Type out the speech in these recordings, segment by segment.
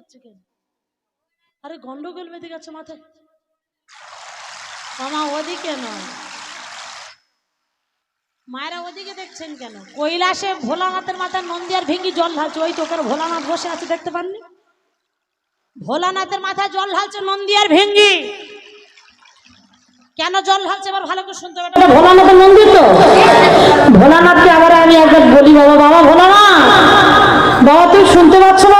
হচ্ছে কেন? আরে গন্ডগোল বেঁধে গেছে মাথায়। মামা ওদিকে নয়। মায়েরা ওদিকে দেখছেন কেন? কৈলাসে ভোলানাথের মাথায় নন্দী আর ভেঙ্গি জল ঢালছে। ওই তোকের ভোলানাথ বসে আছে, দেখতে পাননি? ভোলানাথের মাথায় জল ঢালছে নন্দী আর ভেঙ্গি। কেন জল ঢালছে? এবার ভালো করে শুনতে হবে। ভোলানাথের মন্দির তো? ভোলানাথকে আবার আমি একবার বলি, বাবা বাবা, ভোলানাথ! বাবা তুই শুনতে পাচ্ছ না?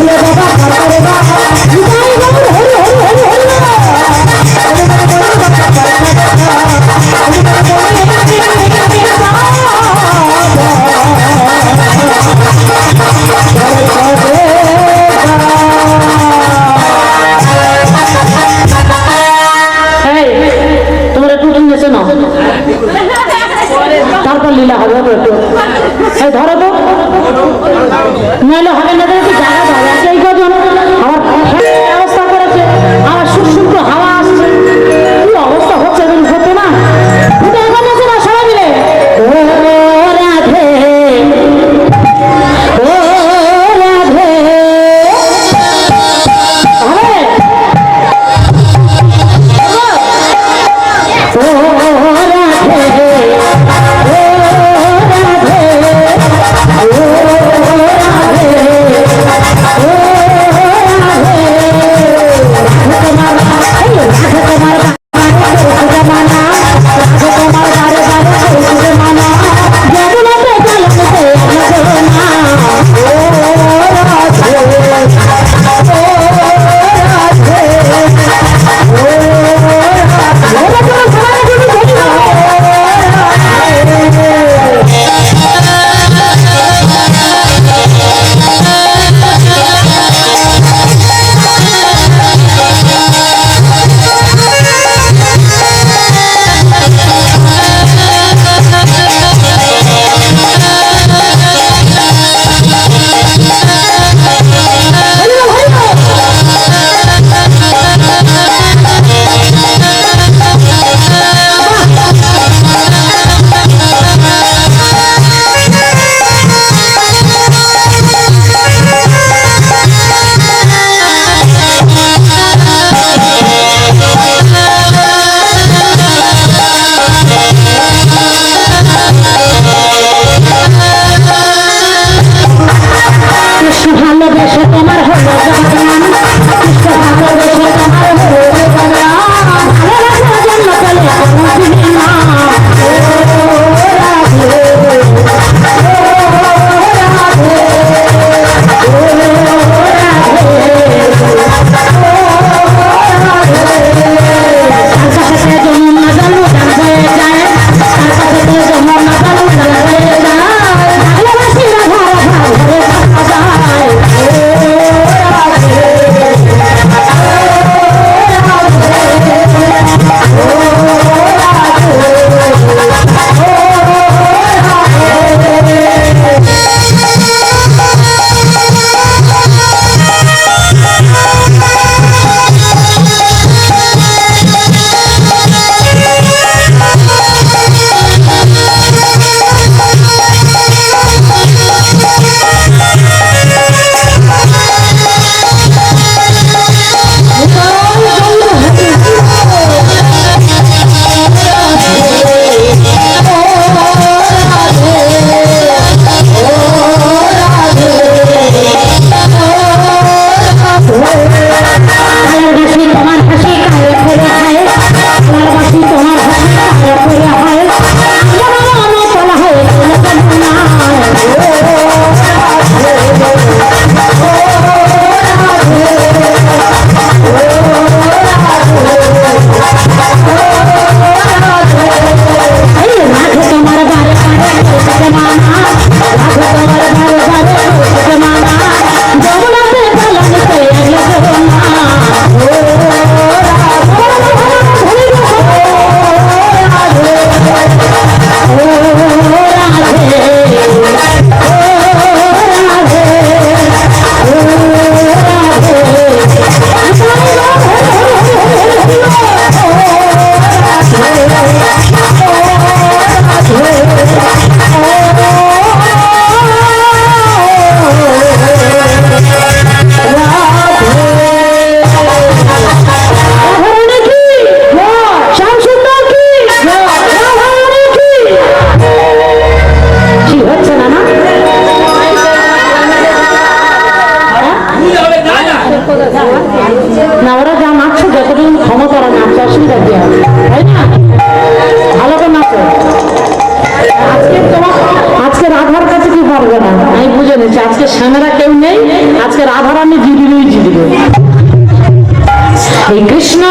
Una এই কৃষ্ণ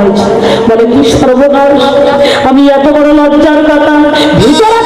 সর্বনাশ বলে কি সর্বনাশ আমি এত বড় লজ্জার কথা। ভিতরে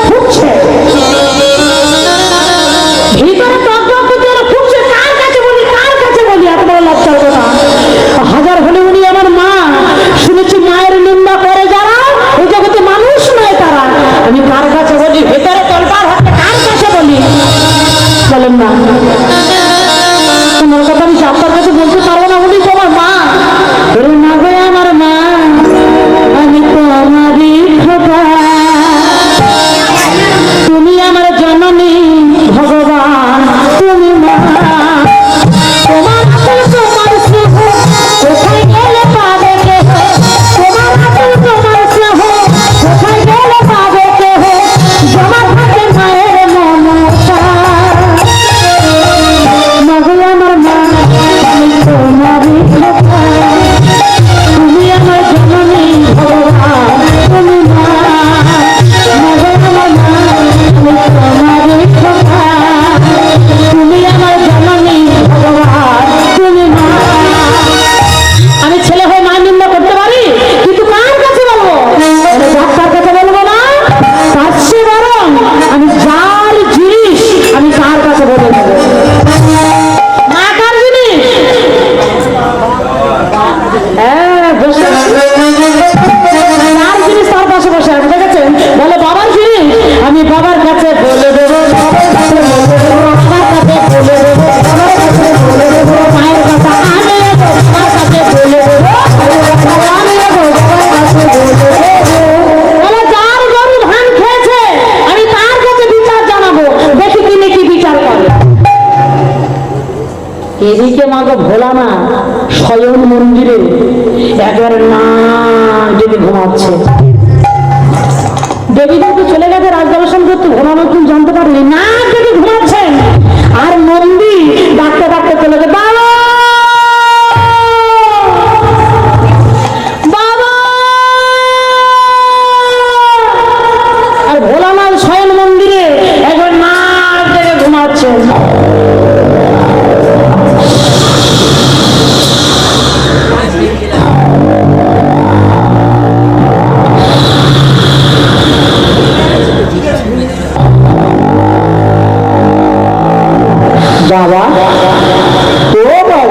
দেবী চলে গেছে রাজদর্শন করতে। ঘোড়া নতুন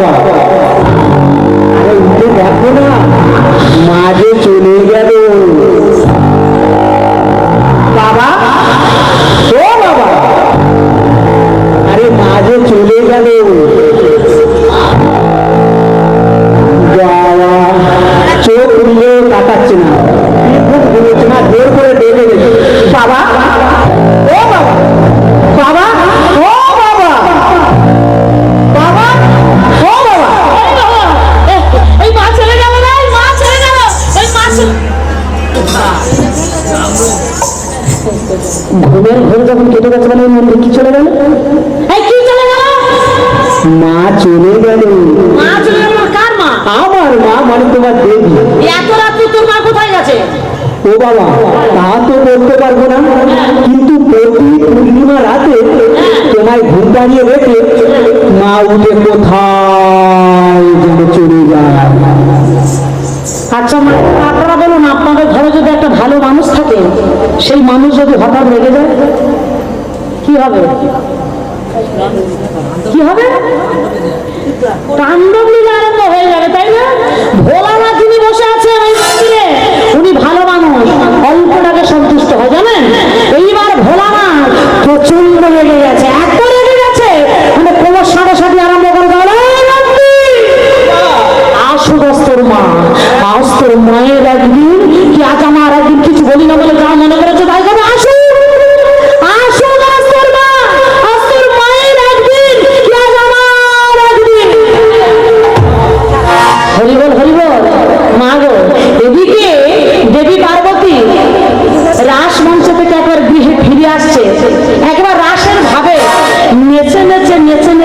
আরে উঠে দেখো না। মাঝে চলে ঘুমের ঘরে যখন কেটে গেছে মানে মন্দির কি চলে গেল? কি চলে মা চলে গেল। মা চলে গেল মানে কার মা? আমার মা মানে তোমার দেবী। এত রাত্রে তোর মা কোথায় গেছে? ও বাবা তা তো বলতে পারব না। কিন্তু প্রতি পূর্ণিমা রাতে তোমায় ঘুম দাঁড়িয়ে রেখে মা উঠে কোথায় যেন চলে যায়। আচ্ছা মা আপনারা বলুন আপনাদের ঘরে যদি একটা ভালো মানুষ থাকে সেই মানুষ যদি হঠাৎ রেগে যায় কি হবে? কি হবে? কাণ্ড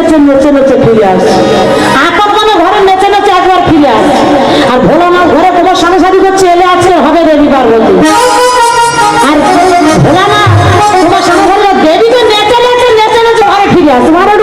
নেচে নেচে নেচে ফিরে আস। আকাপানে ঘরে নেচে নেচে একবার ফিরে আস। আর ভোলানাথ ঘরে তোমার সাংসারিক করছে, এলে আজকে হবে রবিবার পার্বতী। আর ভোলানাথ তোমার সাংসারিক দেবীকে নেচে নেচে নেচে নেচে ঘরে ফিরে আস। ঘরে